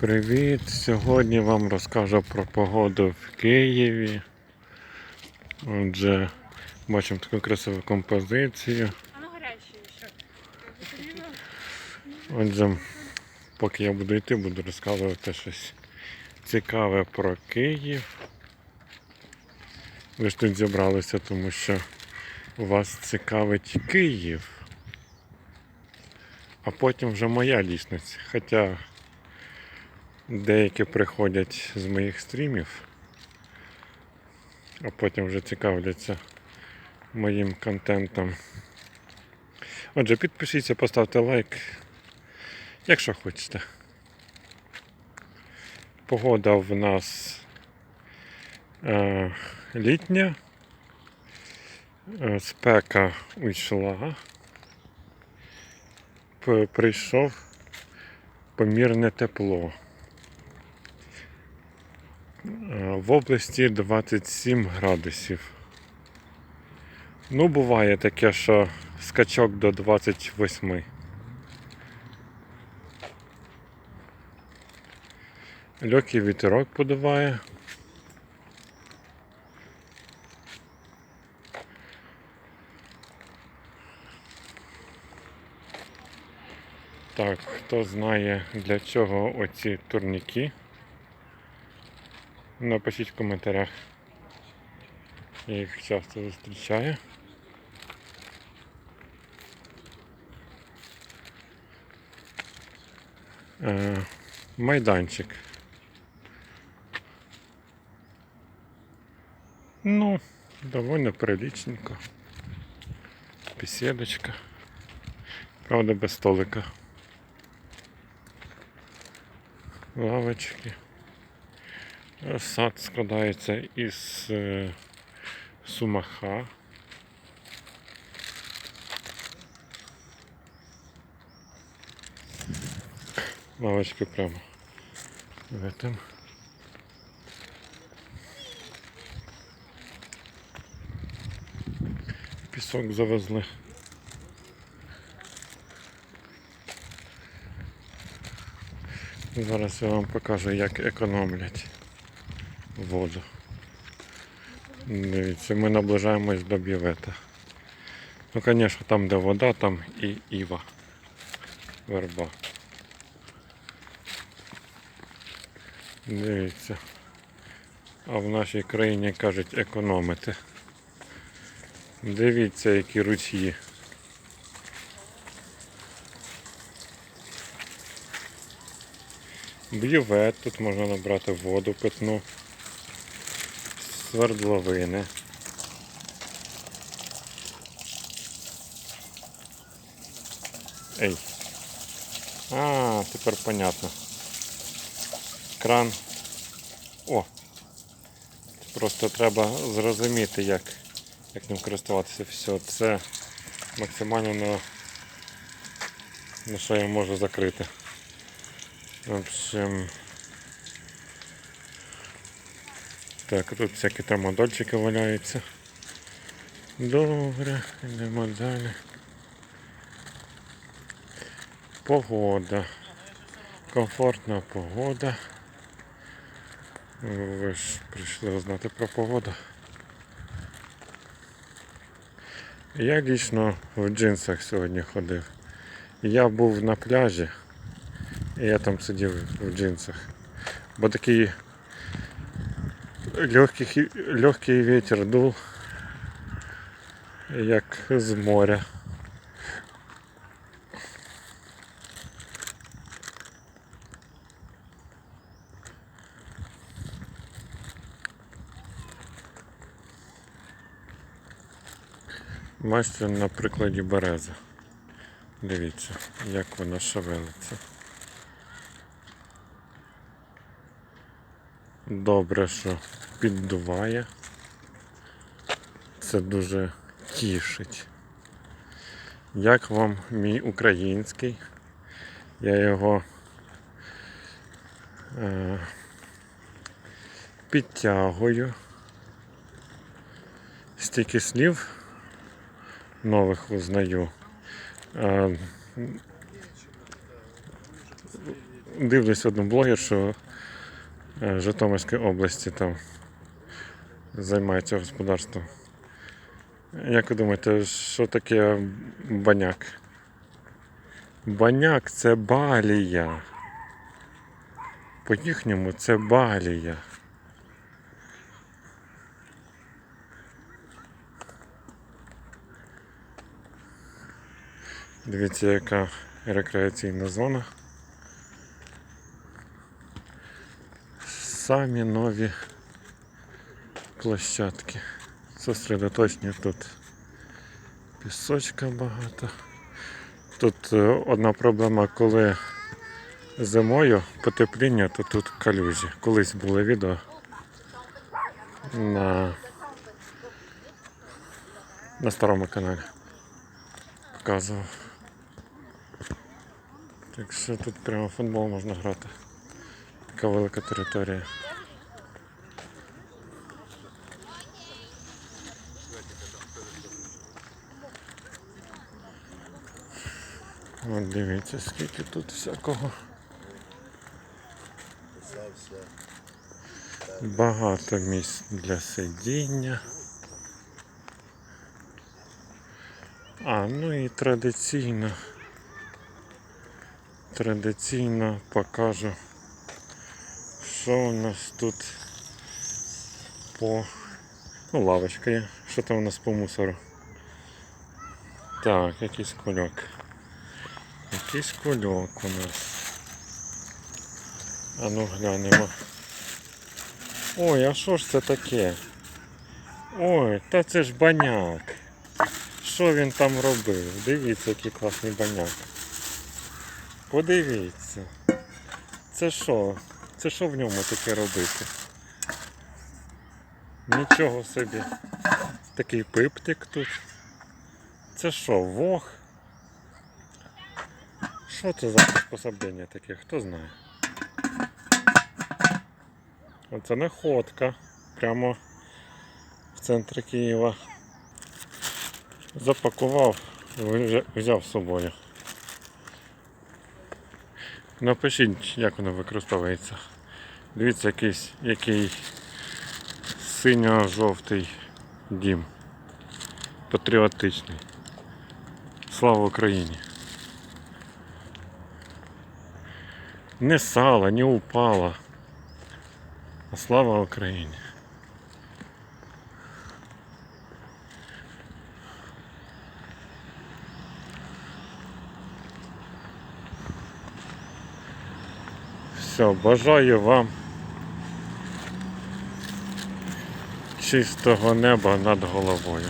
Привіт! Сьогодні вам розкажу про погоду в Києві. Отже, бачимо таку красиву композицію. Отже, поки я буду йти, буду розказувати щось цікаве про Київ. Ви ж тут зібралися, тому що вас цікавить Київ. А потім вже моя дійсність. Хоча деякі приходять з моїх стрімів, а потім вже цікавляться моїм контентом. Отже, підпишіться, поставте лайк, якщо хочете. Погода в нас е, літня, е, спека уйшла, прийшов помірне тепло. Е, В області 27 градусів. Ну, буває таке, що скачок до 28. Легкий вітерок подуває. Так, хто знає для чого оці турніки? Напишіть в коментарях. Я їх часто зустрічаю. Е, майданчик. Ну, довольно приличненько. Беседочка. Правда, без столика. Лавочки. Сад складається із е, сумаха. Лавочки прямо в этом. Пісок завезли. Зараз я вам покажу, як економлять воду. Дивіться, ми наближаємось до бівета. Ну, звісно, там, де вода, там і іва. Верба. Дивіться. А в нашій країні кажуть економити. Дивіться, які ручї. Бювет, тут можна набрати воду питну, свердловини. Ей. А, тепер понятно. Кран. О! Просто треба зрозуміти, як, як ним користуватися. Все, це максимально на, на що я можу закрити. В общем. Так, тут всякі там модольчики валяються. Добре, йдемо далі. Погода. Комфортна погода. Ви ж прийшли узнати про погоду. Я дійсно в джинсах сьогодні ходив. Я був на пляжі. І я там сидів в джинсах. Бо такий легкий, легкий вітер дув, як з моря. Бачите на прикладі берези. Дивіться, як вона шевелиться. Добре, що піддуває. Це дуже тішить. Як вам мій український? Я його е, підтягую. Стільки слів нових узнаю. Е, дивлюсь одну блогершу е, Житомирської області там займається господарством. Як ви думаєте, що таке баняк? Баняк це балія. По їхньому це балія. Дивіться, яка рекреаційна зона. Самі нові площадки. Сосредоточені тут пісочка багато. Тут е, одна проблема, коли зимою потепління, то тут калюжі. Колись було відео на, на старому каналі. Показував. Так що тут прямо футбол можна грати. Така велика територія. От дивіться, скільки тут всякого. Багато місць для сидіння. А, ну і традиційно. Традиційно покажу, що у нас тут по. Ну, лавочка є. Що там у нас по мусору? Так, якийсь кульок. Якийсь кульок у нас. А ну глянемо. Ой, а що ж це таке? Ой, та це ж баняк. Що він там робив? Дивіться, який класний баняк. Подивіться. Це що? Це що в ньому таке робити? Нічого собі. Такий пиптик тут. Це що, вог? Що це за приспособлення таке? Хто знає? Оце находка. Прямо в центрі Києва. Запакував, взяв з собою. Напишіть, як воно використовується. Дивіться, якийсь, який синьо-жовтий дім. Патріотичний. Слава Україні! Не сала, не упала. А слава Україні! Все, бажаю вам чистого неба над головою.